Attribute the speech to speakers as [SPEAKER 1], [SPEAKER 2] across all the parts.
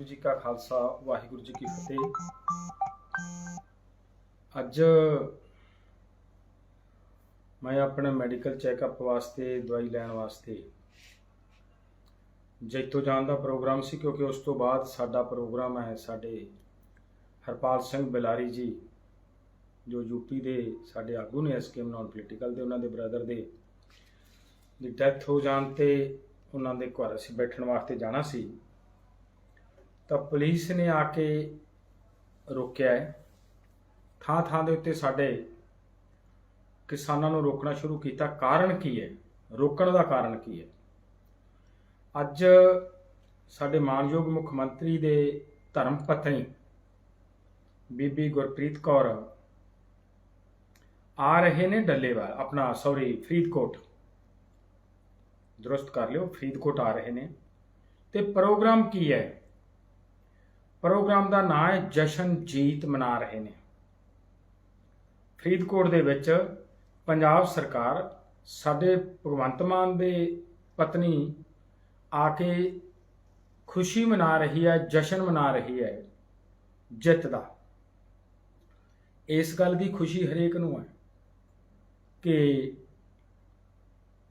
[SPEAKER 1] ਵਾਹਿਗੁਰੂ ਜੀ ਕਾ ਖਾਲਸਾ, ਵਾਹਿਗੁਰੂ ਜੀ ਕੀ ਫਤਿਹ। ਅੱਜ ਮੈਂ ਆਪਣੇ ਮੈਡੀਕਲ ਚੈੱਕਅਪ ਵਾਸਤੇ, ਦਵਾਈ ਲੈਣ ਵਾਸਤੇ ਜੈਤੋ ਜਾਣ ਦਾ ਪ੍ਰੋਗਰਾਮ ਸੀ, ਕਿਉਂਕਿ ਉਸ ਤੋਂ ਬਾਅਦ ਸਾਡਾ ਪ੍ਰੋਗਰਾਮ ਹੈ ਸਾਡੇ ਹਰਪਾਲ ਸਿੰਘ ਬਿਲਾਰੀ ਜੀ, ਜੋ ਯੂਪੀ ਦੇ ਸਾਡੇ ਆਗੂ ਨੇ ਐਸਕੇਐਮ ਨਾਨ ਪੋਲੀਟੀਕਲ ਦੇ, ਉਹਨਾਂ ਦੇ ਬ੍ਰਦਰ ਦੇ, ਦੀ ਡੈਥ ਹੋ ਜਾਣ ਤੇ ਉਹਨਾਂ ਦੇ ਘਰ ਅਸੀਂ ਬੈਠਣ ਵਾਸਤੇ ਜਾਣਾ ਸੀ। ਤਾਂ ਪੁਲਿਸ ਨੇ ਆ ਕੇ ਰੋਕਿਆ ਹੈ। ਥਾਂ ਥਾਂ ਦੇ ਉੱਤੇ ਸਾਡੇ ਕਿਸਾਨਾਂ ਨੂੰ ਰੋਕਣਾ ਸ਼ੁਰੂ ਕੀਤਾ। ਕਾਰਨ ਕੀ ਹੈ? ਰੋਕਣ ਦਾ ਕਾਰਨ ਕੀ ਹੈ? ਅੱਜ ਸਾਡੇ ਮਾਨਯੋਗ ਮੁੱਖ ਮੰਤਰੀ ਦੇ ਧਰਮ ਪਤਨੀ ਬੀਬੀ ਗੁਰਪ੍ਰੀਤ ਕੌਰ ਆ ਰਹੇ ਨੇ ਡੱਲੇਵਾਲ। ਆਪਣਾ ਸੌਰੀ ਫਰੀਦਕੋਟ। ਦਰੁਸਤ ਕਰ ਲਿਓ, ਫਰੀਦਕੋਟ ਆ ਰਹੇ ਨੇ। ਤੇ ਪ੍ਰੋਗਰਾਮ ਕੀ ਹੈ? ਪ੍ਰੋਗਰਾਮ ਦਾ ਨਾਂ ਹੈ ਜਸ਼ਨ ਜੀਤ ਮਨਾ ਰਹੇ ਨੇ। ਫਰੀਦਕੋਟ ਦੇ ਵਿੱਚ ਪੰਜਾਬ ਸਰਕਾਰ ਸਾਡੇ ਭਗਵੰਤ ਮਾਨ ਦੇ ਪਤਨੀ ਆ ਕੇ ਖੁਸ਼ੀ ਮਨਾ ਰਹੀ ਹੈ, ਜਸ਼ਨ ਮਨਾ ਰਹੀ ਹੈ, ਜਿੱਤ ਦਾ। ਇਸ ਗੱਲ ਦੀ ਖੁਸ਼ੀ ਹਰੇਕ ਨੂੰ ਹੈ ਕਿ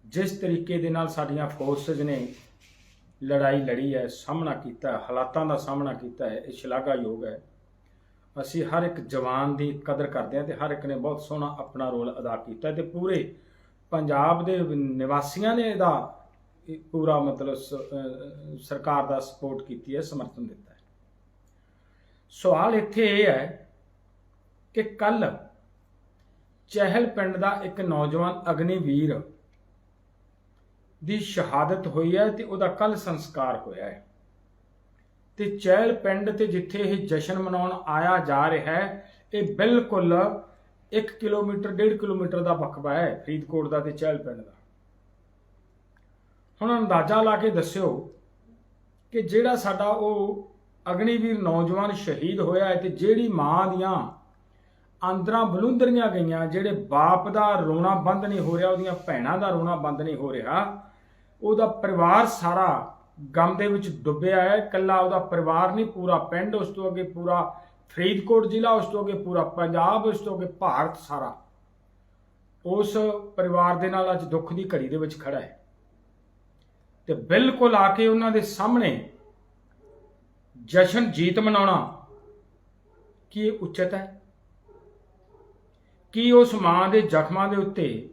[SPEAKER 1] ਜਿਸ ਤਰੀਕੇ ਦੇ ਨਾਲ ਸਾਡੀਆਂ ਫੋਰਸਸ ਨੇ ਲੜਾਈ ਲੜੀ ਹੈ ਸਾਹਮਣਾ ਕੀਤਾ ਹੈ, ਹਾਲਾਤਾਂ ਦਾ ਸਾਹਮਣਾ ਕੀਤਾ ਹੈ ਇਹ ਸ਼ਲਾਘਾਯੋਗ ਹੈ। ਅਸੀਂ ਹਰ ਇੱਕ ਜਵਾਨ ਦੀ ਕਦਰ ਕਰਦੇ ਹਾਂ ਤੇ ਹਰ ਇੱਕ ਨੇ ਬਹੁਤ ਸੋਹਣਾ ਆਪਣਾ ਰੋਲ ਅਦਾ ਕੀਤਾ ਹੈ ਤੇ ਪੂਰੇ ਪੰਜਾਬ ਦੇ ਨਿਵਾਸੀਆਂ ਨੇ ਇਹਦਾ ਪੂਰਾ ਮਤਲਬ ਸ- ਸਰਕਾਰ ਦਾ ਸਪੋਰਟ ਕੀਤੀ ਹੈ ਸਮਰਥਨ ਦਿੱਤਾ ਹੈ। ਸਵਾਲ ਇੱਥੇ ਇਹ ਹੈ ਕਿ ਕੱਲ ਚਹਿਲ ਪਿੰਡ ਦਾ ਇੱਕ ਨੌਜਵਾਨ ਅਗਨੀਵੀਰ ਦੀ ਸ਼ਹਾਦਤ ਹੋਈ ਹੈ ਤੇ ਉਹਦਾ ਕੱਲ ਸੰਸਕਾਰ ਹੋਇਆ ਹੈ। ਤੇ ਚਹਿਲ ਪਿੰਡ ਤੇ ਜਿੱਥੇ ਇਹ ਜਸ਼ਨ ਮਨਾਉਣ ਆਇਆ ਜਾ ਰਿਹਾ ਹੈ, ਇਹ ਬਿਲਕੁਲ 1 ਕਿਲੋਮੀਟਰ 1.5 ਕਿਲੋਮੀਟਰ ਦਾ ਵਕਬਾ ਹੈ ਫਰੀਦਕੋਟ ਦਾ ਤੇ ਚਹਿਲ ਪਿੰਡ ਦਾ। ਹੁਣ ਅੰਦਾਜ਼ਾ ਲਾ ਕੇ ਦੱਸਿਓ ਕਿ ਜਿਹੜਾ ਸਾਡਾ ਉਹ ਅਗਨੀਵੀਰ ਨੌਜਵਾਨ ਸ਼ਹੀਦ ਹੋਇਆ ਹੈ ਤੇ ਜਿਹੜੀ ਮਾਂ ਦੀਆਂ ਅੰਦਰਾਂ ਬਲੁੰਦਰੀਆਂ ਗਈਆਂ, ਜਿਹੜੇ ਬਾਪ ਦਾ ਰੋਣਾ ਬੰਦ ਨਹੀਂ ਹੋ ਰਿਹਾ, ਉਹਦੀਆਂ ਭੈਣਾਂ ਦਾ ਰੋਣਾ ਬੰਦ ਨਹੀਂ ਹੋ ਰਿਹਾ ਉਹਦਾ ਪਰਿਵਾਰ ਸਾਰਾ ਗਮ ਦੇ ਵਿੱਚ ਡੁੱਬਿਆ ਹੈ। ਇਕੱਲਾ ਉਹਦਾ ਪਰਿਵਾਰ ਨਹੀਂ, ਪੂਰਾ ਪਿੰਡ, ਉਸ ਤੋਂ ਅੱਗੇ ਪੂਰਾ ਫਰੀਦਕੋਟ ਜ਼ਿਲ੍ਹਾ, ਉਸ ਤੋਂ ਅੱਗੇ ਪੂਰਾ ਪੰਜਾਬ, ਉਸ ਤੋਂ ਅੱਗੇ ਭਾਰਤ ਸਾਰਾ। ਉਸ ਪਰਿਵਾਰ ਦੇ ਨਾਲ ਅੱਜ ਦੁੱਖ ਦੀ ਘੜੀ ਦੇ ਵਿੱਚ ਖੜਾ ਹੈ। ਤੇ ਬਿਲਕੁਲ ਆ ਕੇ ਉਹਨਾਂ ਦੇ ਸਾਹਮਣੇ ਜਸ਼ਨ ਜੀਤ ਮਨਾਉਣਾ ਕੀ ਇਹ ਉਚਿਤ ਹੈ? ਕੀ ਉਸ ਮਾਂ ਦੇ ਜ਼ਖਮਾਂ ਦੇ ਉੱਤੇ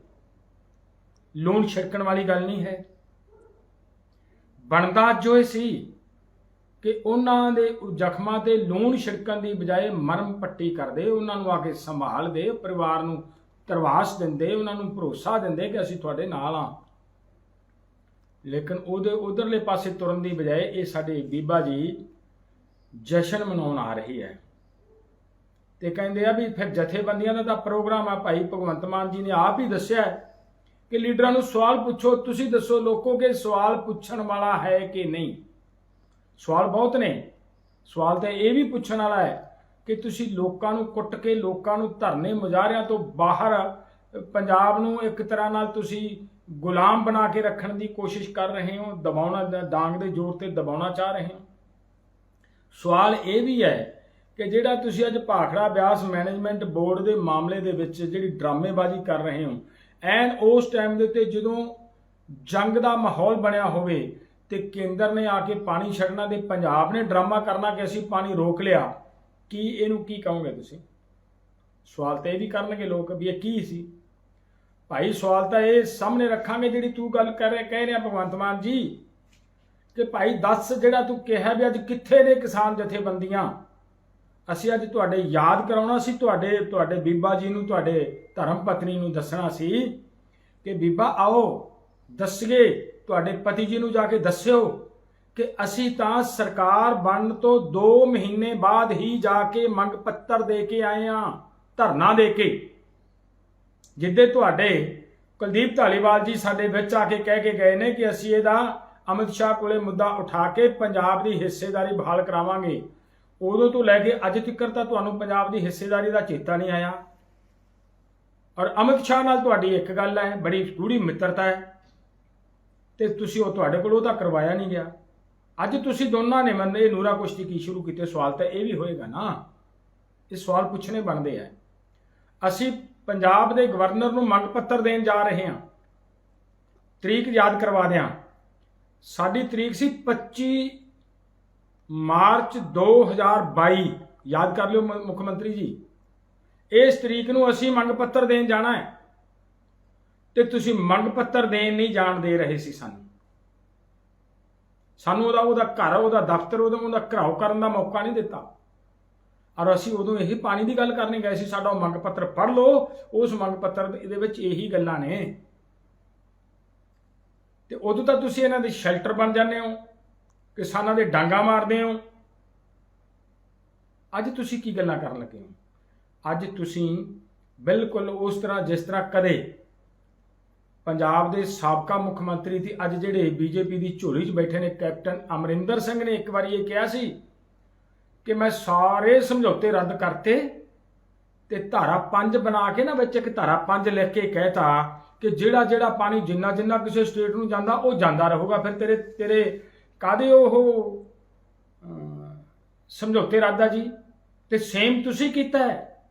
[SPEAKER 1] ਲੂਣ ਛਿੜਕਣ ਵਾਲੀ ਗੱਲ ਨਹੀਂ ਹੈ? ਬਣਦਾ ਜੋ ਇਹ ਸੀ ਕਿ ਉਹਨਾਂ ਦੇ ਜ਼ਖਮਾਂ ਤੇ ਲੂਣ ਛਿੜਕਣ ਦੀ ਬਜਾਏ ਮਰਮ ਪੱਟੀ ਕਰਦੇ, ਉਹਨਾਂ ਨੂੰ ਆ ਕੇ ਸੰਭਾਲਦੇ ਪਰਿਵਾਰ ਨੂੰ ਤਰਵਾਸ ਦਿੰਦੇ, ਉਹਨਾਂ ਨੂੰ ਭਰੋਸਾ ਦਿੰਦੇ ਕਿ ਅਸੀਂ ਤੁਹਾਡੇ ਨਾਲ ਆ ਲੇਕਿਨ ਉਹਦੇ ਉਧਰਲੇ ਪਾਸੇ ਤੁਰਨ ਦੀ ਬਜਾਏ ਇਹ ਸਾਡੇ ਬੀਬਾ ਜੀ ਜਸ਼ਨ ਮਨਾਉਣ ਆ ਰਹੀ ਹੈ। ਤੇ ਕਹਿੰਦੇ ਆ ਵੀ ਫਿਰ ਜਥੇਬੰਦੀਆਂ ਦਾ ਤਾਂ ਪ੍ਰੋਗਰਾਮ ਆ, ਭਾਈ ਭਗਵੰਤ ਮਾਨ ਜੀ ਨੇ ਆਪ ਹੀ ਦੱਸਿਆ ਕਿ ਲੀਡਰਾਂ ਨੂੰ ਸਵਾਲ ਪੁੱਛੋ, ਤੁਸੀਂ ਦੱਸੋ ਲੋਕੋ ਕਿ ਸਵਾਲ ਪੁੱਛਣ ਵਾਲਾ ਹੈ ਕਿ ਨਹੀਂ? ਸਵਾਲ ਬਹੁਤ ਨੇ। ਸਵਾਲ ਤਾਂ ਇਹ ਵੀ ਪੁੱਛਣ ਵਾਲਾ ਹੈ ਕਿ ਤੁਸੀਂ ਲੋਕਾਂ ਨੂੰ ਕੁੱਟ ਕੇ ਲੋਕਾਂ ਨੂੰ ਧਰਨੇ ਮੁਜ਼ਾਹਰਿਆਂ ਤੋਂ ਬਾਹਰ, ਪੰਜਾਬ ਨੂੰ ਇੱਕ ਤਰ੍ਹਾਂ ਨਾਲ ਤੁਸੀਂ ਗੁਲਾਮ ਬਣਾ ਕੇ ਰੱਖਣ ਦੀ ਕੋਸ਼ਿਸ਼ ਕਰ ਰਹੇ ਹੋ, ਦਬਾਉਣਾ ਡਾਂਗ ਦੇ ਜ਼ੋਰ ਤੇ ਦਬਾਉਣਾ ਚਾਹ ਰਹੇ ਹੋ? ਸਵਾਲ ਇਹ ਵੀ ਹੈ ਕਿ ਜਿਹੜਾ ਤੁਸੀਂ ਅੱਜ ਭਾਖੜਾ ਬਿਆਸ ਮੈਨੇਜਮੈਂਟ ਬੋਰਡ ਦੇ ਮਾਮਲੇ ਦੇ ਵਿੱਚ ਜਿਹੜੀ ਡਰਾਮੇਬਾਜ਼ੀ ਕਰ ਰਹੇ ਹੋ ਐਨ ਉਸ ਟਾਈਮ ਦੇ ਉੱਤੇ ਜਦੋਂ ਜੰਗ ਦਾ ਮਾਹੌਲ ਬਣਿਆ ਹੋਵੇ ਤੇ ਕੇਂਦਰ ਨੇ ਆ ਕੇ ਪਾਣੀ ਛੱਡਣਾ ਤੇ ਪੰਜਾਬ ਨੇ ਡਰਾਮਾ ਕਰਨਾ ਕਿ ਅਸੀਂ ਪਾਣੀ ਰੋਕ ਲਿਆ, ਕੀ ਇਹਨੂੰ ਕੀ ਕਹੋਗੇ ਤੁਸੀਂ? ਸਵਾਲ ਤਾਂ ਇਹ ਵੀ ਕਰਨਗੇ ਲੋਕ ਵੀ ਇਹ ਕੀ ਸੀ? ਭਾਈ ਸਵਾਲ ਤਾਂ ਇਹ ਸਾਹਮਣੇ ਰੱਖਾਂਗੇ ਜਿਹੜੀ ਤੂੰ ਗੱਲ ਕਰ ਰਿਹਾ, ਕਹਿ ਰਿਹਾ ਭਗਵੰਤ ਮਾਨ ਜੀ, ਕਿ ਭਾਈ ਦੱਸ ਜਿਹੜਾ ਤੂੰ ਕਿਹਾ ਵੀ ਅੱਜ ਕਿੱਥੇ ਨੇ ਕਿਸਾਨ ਜਥੇਬੰਦੀਆਂ? ਅਸੀਂ ਅੱਜ ਤੁਹਾਡੇ ਯਾਦ ਕਰਾਉਣਾ ਸੀ, ਤੁਹਾਡੇ ਤੁਹਾਡੇ ਬੀਬਾ ਜੀ ਨੂੰ, ਤੁਹਾਡੇ ਧਰਮ ਪਤਨੀ ਨੂੰ ਦੱਸਣਾ ਸੀ ਕਿ ਬੀਬਾ ਆਓ, ਦੱਸੀਏ, ਤੁਹਾਡੇ ਪਤੀ ਜੀ ਨੂੰ ਜਾ ਕੇ ਦੱਸਿਓ ਕਿ ਅਸੀਂ ਤਾਂ ਸਰਕਾਰ ਬਣਨ ਤੋਂ 2 ਮਹੀਨੇ ਬਾਅਦ ਹੀ ਜਾ ਕੇ ਮੰਗ ਪੱਤਰ ਦੇ ਕੇ ਆਏ ਆ ਧਰਨਾ ਦੇ ਕੇ। ਜਿੱਦੇ ਤੁਹਾਡੇ ਕੁਲਦੀਪ ਧਾਲੀਵਾਲ ਜੀ ਸਾਡੇ ਵਿੱਚ ਆ ਕੇ ਕਹਿ ਕੇ ਗਏ ਨੇ ਕਿ ਅਸੀਂ ਇਹਦਾ ਅਮਿਤ ਸ਼ਾਹ ਕੋਲੇ ਮੁੱਦਾ ਉਠਾ ਕੇ ਪੰਜਾਬ ਦੀ ਹਿੱਸੇਦਾਰੀ ਬਹਾਲ ਕਰਾਵਾਂਗੇ। ਉਦੋਂ ਤੋਂ ਲੈ ਕੇ ਅੱਜ ਤੱਕ ਤਾਂ ਤੁਹਾਨੂੰ ਪੰਜਾਬ ਦੀ ਹਿੱਸੇਦਾਰੀ ਦਾ ਚੇਤਾ ਨਹੀਂ ਆਇਆ। ਔਰ ਅਮਿਤ ਸ਼ਾਹ ਨਾਲ ਤੁਹਾਡੀ ਇੱਕ ਗੱਲ ਹੈ, ਬੜੀ ਗੂੜੀ ਮਿੱਤਰਤਾ ਹੈ। ਤੇ ਤੁਸੀਂ ਉਹ ਤੁਹਾਡੇ ਕੋਲ ਉਹ ਤਾਂ ਕਰਵਾਇਆ ਨਹੀਂ ਗਿਆ। ਅੱਜ ਤੁਸੀਂ ਦੋਨਾਂ ਨੇ ਮੰਨੇ, ਨੂਰਾ ਕੁਸ਼ਤੀ ਕੀ ਸ਼ੁਰੂ ਕੀਤੇ? ਸਵਾਲ ਤਾਂ ਇਹ ਵੀ ਹੋਏਗਾ ਨਾ। ਇਹ ਸਵਾਲ ਪੁੱਛਣੇ ਬਣਦੇ ਆ। ਅਸੀਂ ਪੰਜਾਬ ਦੇ ਗਵਰਨਰ ਨੂੰ ਮੰਗ ਪੱਤਰ ਦੇਣ ਜਾ ਰਹੇ ਹਾਂ। ਤਰੀਕ ਯਾਦ ਕਰਵਾ ਦਿਆਂ। ਸਾਡੀ ਤਰੀਕ ਸੀ 25 ਮਾਰਚ 2022 ਯਾਦ ਕਰ ਲਿਓ ਮੁੱਖ ਮੰਤਰੀ ਜੀ। ਇਸ ਤਰੀਕ ਨੂੰ ਅਸੀਂ ਮੰਗ ਪੱਤਰ ਦੇਣ ਜਾਣਾ ਹੈ। ਤੇ ਤੁਸੀਂ ਮੰਗ ਪੱਤਰ ਦੇਣ ਨਹੀਂ ਜਾਣ ਦੇ ਰਹੇ ਸੀ ਸਾਨੂੰ। ਸਾਨੂੰ ਉਹਦਾ ਉਹਦਾ ਘਰ, ਉਹਦਾ ਦਫ਼ਤਰ, ਉਹਦਾ ਉਹਦਾ ਘਰਾਓ ਕਰਨ ਦਾ ਮੌਕਾ ਨਹੀਂ ਦਿੱਤਾ। ਔਰ ਅਸੀਂ ਉਦੋਂ ਇਹੀ ਪਾਣੀ ਦੀ ਗੱਲ ਕਰਨੀ ਗਏ ਸੀ, ਸਾਡਾ ਉਹ ਮੰਗ ਪੱਤਰ ਪੜ੍ਹ ਲਓ। ਉਸ ਮੰਗ ਪੱਤਰ ਦੇ- ਇਹਦੇ ਵਿੱਚ ਇਹੀ ਗੱਲਾਂ ਨੇ। ਤੇ ਉਦੋਂ ਤਾਂ ਤੁਸੀਂ ਇਹਨਾਂ ਦੇ ਸ਼ੈਲਟਰ ਬਣ ਜਾਂਦੇ ਹੋ। ਕਿਸਾਨਾਂ ਦੇ ਡਾਂਗਾ ਮਾਰਦੇ ਹੋ? ਅੱਜ ਤੁਸੀਂ ਕੀ ਗੱਲਾਂ ਕਰਨ ਲੱਗੇ ਹੋ? ਅੱਜ ਤੁਸੀਂ ਬਿਲਕੁਲ ਉਸ ਤਰ੍ਹਾਂ, ਜਿਸ ਤਰ੍ਹਾਂ ਕਦੇ ਪੰਜਾਬ ਦੇ ਸਾਬਕਾ ਮੁੱਖ ਮੰਤਰੀ ਤੇ ਅੱਜ ਜਿਹੜੇ ਬੀਜੇਪੀ ਦੀ ਝੋਲੀ 'ਚ ਬੈਠੇ ਨੇ, ਕੈਪਟਨ ਅਮਰਿੰਦਰ ਸਿੰਘ ਨੇ ਇੱਕ ਵਾਰੀ ਇਹ ਕਿਹਾ ਸੀ ਕਿ ਮੈਂ ਸਾਰੇ ਸਮਝੌਤੇ ਰੱਦ ਕਰਤੇ ਤੇ ਧਾਰਾ 5 ਬਣਾ ਕੇ ਨਾ ਵਿੱਚ ਇੱਕ ਧਾਰਾ 5 ਲਿਖ ਕੇ ਕਹਿਤਾ ਕਿ ਜਿਹੜਾ ਜਿਹੜਾ ਪਾਣੀ ਜਿੰਨਾ ਜਿੰਨਾ ਕਿਸੇ ਸਟੇਟ ਨੂੰ ਜਾਂਦਾ, ਉਹ ਜਾਂਦਾ ਰਹੂਗਾ। ਫਿਰ ਤੇਰੇ ਤੇਰੇ ਕਾਦੇ ਉਹ ਸਮਝੌਤੇ ਰੱਦ ਜੀ? ਤੇ ਸੇਮ ਤੁਸੀਂ ਕੀਤਾ ਹੈ।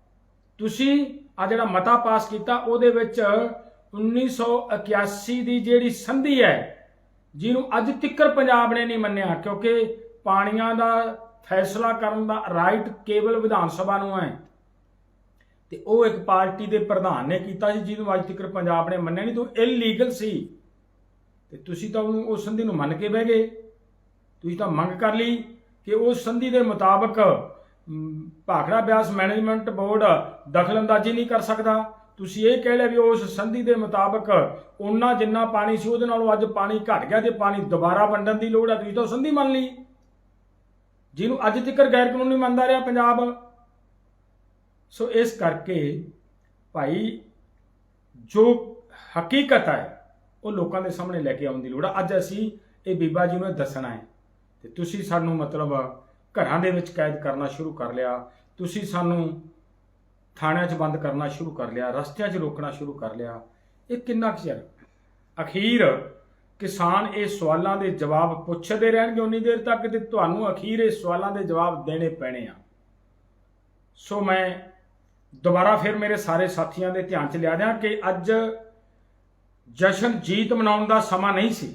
[SPEAKER 1] ਤੁਸੀਂ ਆ ਜਿਹੜਾ ਮਤਾ ਪਾਸ ਕੀਤਾ, ਉਹਦੇ ਵਿੱਚ 1981 ਦੀ ਜਿਹੜੀ ਸੰਧੀ ਹੈ, ਜਿਹਨੂੰ ਅੱਜ ਤੱਕਰ ਪੰਜਾਬ ਨੇ ਨਹੀਂ ਮੰਨਿਆ, ਕਿਉਂਕਿ ਪਾਣੀਆਂ ਦਾ ਫੈਸਲਾ ਕਰਨ ਦਾ ਰਾਈਟ ਕੇਵਲ ਵਿਧਾਨ ਸਭਾ ਨੂੰ ਹੈ। ਤੇ ਉਹ ਇੱਕ ਪਾਰਟੀ ਦੇ ਪ੍ਰਧਾਨ ਨੇ ਕੀਤਾ ਸੀ, ਜਿਹਨੂੰ ਅੱਜ ਤੱਕ ਪੰਜਾਬ ਨੇ ਮੰਨਿਆ ਨਹੀਂ, ਤੋਂ ਇਲੀਗਲ ਸੀ। ਤੇ ਤੁਸੀਂ ਤਾਂ ਉਹਨੂੰ, ਉਸ ਸੰਧੀ ਨੂੰ ਮੰਨ ਕੇ ਬਹਿ ਗਏ। ਤੁਸੀਂ ਤਾਂ ਮੰਗ ਕਰ ਲਈ ਕਿ ਉਸ ਸੰਧੀ ਦੇ ਮੁਤਾਬਕ ਭਾਖੜਾ ਬਿਆਸ ਮੈਨੇਜਮੈਂਟ ਬੋਰਡ ਦਖਲਅੰਦਾਜ਼ੀ ਨਹੀਂ ਕਰ ਸਕਦਾ। ਤੁਸੀਂ ਇਹ ਕਹਿ ਲਿਆ ਵੀ ਉਸ ਸੰਧੀ ਦੇ ਮੁਤਾਬਕ ਉਹਨਾਂ ਜਿੰਨਾ ਪਾਣੀ ਸੀ, ਉਹਦੇ ਨਾਲੋਂ ਅੱਜ ਪਾਣੀ ਘਟ ਗਿਆ ਤੇ ਪਾਣੀ ਦੁਬਾਰਾ ਵੰਡਣ ਦੀ ਲੋੜ ਹੈ। ਤੁਸੀਂ ਤਾਂ ਉਹ ਸੰਧੀ ਮੰਨ ਲਈ। ਜਿਹਨੂੰ ਅੱਜ ਤੱਕ ਗੈਰ ਕਾਨੂੰਨੀ ਮੰਨਦਾ ਰਿਹਾ ਪੰਜਾਬ। ਸੋ ਇਸ ਕਰਕੇ ਭਾਈ, ਜੋ ਹਕੀਕਤ ਹੈ, ਉਹ ਲੋਕਾਂ ਦੇ ਸਾਹਮਣੇ ਲੈ ਕੇ ਆਉਣ ਦੀ ਲੋੜ ਹੈ। ਅੱਜ ਅਸੀਂ ਇਹ ਬੀਬਾ ਜੀ ਨੂੰ ਇਹ ਦੱਸਣਾ ਹੈ। ਤੇ ਤੁਸੀਂ ਸਾਨੂੰ ਮਤਲਬ ਘਰਾਂ ਦੇ ਵਿੱਚ ਕੈਦ ਕਰਨਾ ਸ਼ੁਰੂ ਕਰ ਲਿਆ, ਤੁਸੀਂ ਸਾਨੂੰ ਥਾਣਿਆਂ 'ਚ ਬੰਦ ਕਰਨਾ ਸ਼ੁਰੂ ਕਰ ਲਿਆ, ਰਸਤਿਆਂ 'ਚ ਰੋਕਣਾ ਸ਼ੁਰੂ ਕਰ ਲਿਆ, ਇਹ ਕਿੰਨਾ ਕੁ ਚਿਰ? ਅਖੀਰ ਕਿਸਾਨ ਇਹ ਸਵਾਲਾਂ ਦੇ ਜਵਾਬ ਪੁੱਛਦੇ ਰਹਿਣਗੇ, ਉਨੀ ਦੇਰ ਤੱਕ ਤੇ ਤੁਹਾਨੂੰ ਅਖੀਰ ਇਹ ਸਵਾਲਾਂ ਦੇ ਜਵਾਬ ਦੇਣੇ ਪੈਣੇ ਆ। ਸੋ ਮੈਂ ਦੁਬਾਰਾ ਫਿਰ ਮੇਰੇ ਸਾਰੇ ਸਾਥੀਆਂ ਦੇ ਧਿਆਨ 'ਚ ਲਿਆ ਦਿਆਂ ਕਿ ਅੱਜ ਜਸ਼ਨ ਜੀਤ ਮਨਾਉਣ ਦਾ ਸਮਾਂ ਨਹੀਂ ਸੀ।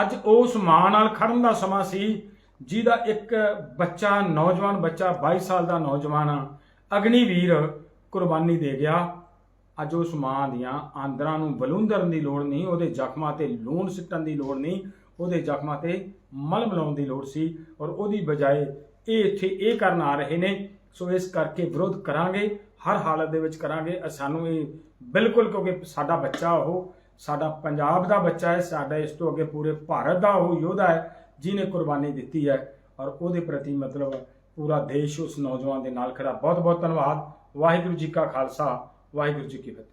[SPEAKER 1] ਅੱਜ ਉਸ ਮਾਂ ਨਾਲ ਖੜਨ ਦਾ ਸਮਾਂ ਸੀ, ਜਿਹਦਾ ਇੱਕ ਬੱਚਾ ਨੌਜਵਾਨ ਬੱਚਾ 22 ਸਾਲ ਦਾ ਨੌਜਵਾਨ ਅਗਨੀਵੀਰ ਕੁਰਬਾਨੀ ਦੇ ਗਿਆ। ਅੱਜ ਉਸ ਮਾਂ ਦੀਆਂ ਆਂਦਰਾਂ ਨੂੰ ਬਲੂੰਦਰਨ ਦੀ ਲੋੜ ਨਹੀਂ, ਉਹਦੇ ਜ਼ਖਮਾਂ ਤੇ ਲੂਣ ਸਿੱਟਣ ਦੀ ਲੋੜ ਨਹੀਂ, ਉਹਦੇ ਜ਼ਖਮਾਂ ਤੇ ਮਲਮ ਲਾਉਣ ਦੀ ਲੋੜ ਸੀ ਔਰ ਉਹਦੀ ਬਜਾਏ ਇਹ ਇੱਥੇ ਇਹ ਕਰਨ ਆ ਰਹੇ ਨੇ, ਸੋ ਇਸ ਕਰਕੇ ਵਿਰੋਧ ਕਰਾਂਗੇ, ਹਰ ਹਾਲਤ ਦੇ ਵਿੱਚ ਕਰਾਂਗੇ। ਸਾਨੂੰ ਇਹ ਬਿਲਕੁਲ ਕਿਉਂਕਿ ਸਾਡਾ ਬੱਚਾ ਉਹ ਸਾਡਾ ਪੰਜਾਬ ਦਾ ਬੱਚਾ ਹੈ, ਸਾਡਾ ਇਸ ਤੋਂ ਅੱਗੇ ਪੂਰੇ ਭਾਰਤ ਦਾ ਉਹ ਯੋਧਾ ਹੈ ਜਿਨੇ ਕੁਰਬਾਨੀ ਦਿੱਤੀ ਹੈ। ਔਰ ਉਹਦੇ ਪ੍ਰਤੀ ਮਤਲਬ ਪੂਰਾ ਦੇਸ਼ ਉਸ ਨੌਜਵਾਨ ਦੇ ਨਾਲ ਖੜਾ। ਬਹੁਤ ਬਹੁਤ ਧੰਨਵਾਦ। ਵਾਹਿਗੁਰੂ ਜੀ ਕਾ ਖਾਲਸਾ, ਵਾਹਿਗੁਰੂ ਜੀ ਕੀ ਫਤਿਹ।